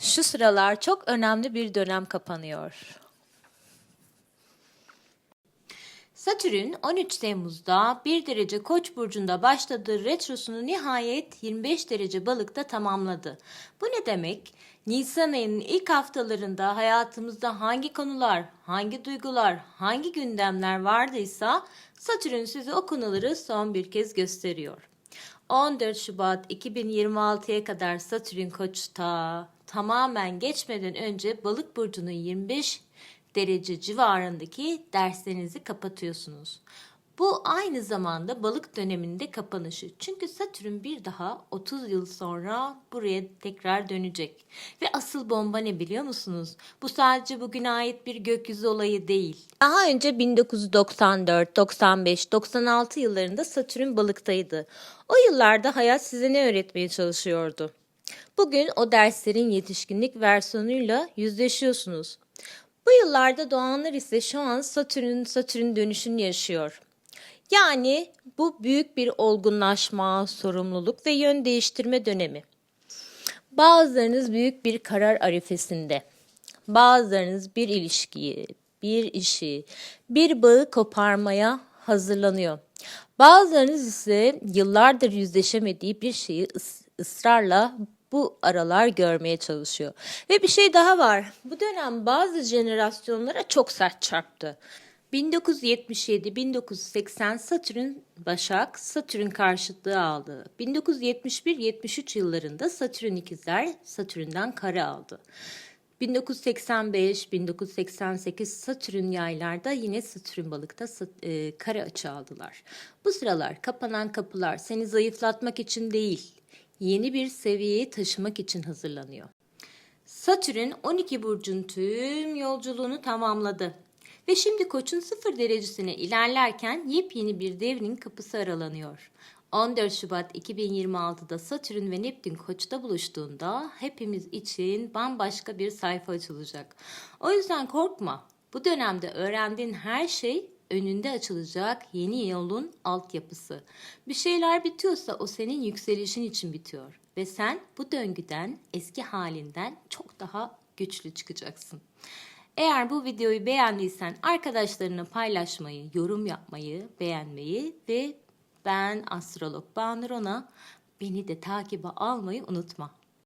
Şu sıralar çok önemli bir dönem kapanıyor. Satürn 13 Temmuz'da 1 derece Koç burcunda başladığı retrosunu nihayet 25 derece Balık'ta tamamladı. Bu ne demek? Nisan ayının ilk haftalarında hayatımızda hangi konular, hangi duygular, hangi gündemler vardıysa Satürn size o konuları son bir kez gösteriyor. 14 Şubat 2026'ya kadar Satürn Koç'ta tamamen geçmeden önce Balık burcunun 25 derece civarındaki derslerinizi kapatıyorsunuz. Bu aynı zamanda balık döneminde kapanışı. Çünkü Satürn bir daha 30 yıl sonra buraya tekrar dönecek. Ve asıl bomba ne biliyor musunuz? Bu sadece bugüne ait bir gökyüzü olayı değil. Daha önce 1994, 95, 96 yıllarında Satürn balıktaydı. O yıllarda hayat size ne öğretmeye çalışıyordu? Bugün o derslerin yetişkinlik versiyonuyla yüzleşiyorsunuz. Bu yıllarda doğanlar ise şu an Satürn Satürn dönüşünü yaşıyor. Yani bu büyük bir olgunlaşma, sorumluluk ve yön değiştirme dönemi. Bazılarınız büyük bir karar arifesinde. Bazılarınız bir ilişkiyi, bir işi, bir bağı koparmaya hazırlanıyor. Bazılarınız ise yıllardır yüzleşemediği bir şeyi ıs- ısrarla bu aralar görmeye çalışıyor. Ve bir şey daha var. Bu dönem bazı jenerasyonlara çok sert çarptı. 1977-1980 Satürn Başak, Satürn karşıtlığı aldı. 1971-73 yıllarında Satürn ikizler Satürn'den kare aldı. 1985-1988 Satürn yaylarda yine Satürn balıkta e, kare açı aldılar. Bu sıralar kapanan kapılar seni zayıflatmak için değil, yeni bir seviyeye taşımak için hazırlanıyor. Satürn 12 burcun tüm yolculuğunu tamamladı. Ve şimdi koçun sıfır derecesine ilerlerken yepyeni bir devrin kapısı aralanıyor. 14 Şubat 2026'da Satürn ve Neptün koçta buluştuğunda hepimiz için bambaşka bir sayfa açılacak. O yüzden korkma. Bu dönemde öğrendiğin her şey önünde açılacak yeni yolun altyapısı. Bir şeyler bitiyorsa o senin yükselişin için bitiyor ve sen bu döngüden, eski halinden çok daha güçlü çıkacaksın. Eğer bu videoyu beğendiysen arkadaşlarına paylaşmayı, yorum yapmayı, beğenmeyi ve ben astrolog Banurona beni de takibe almayı unutma.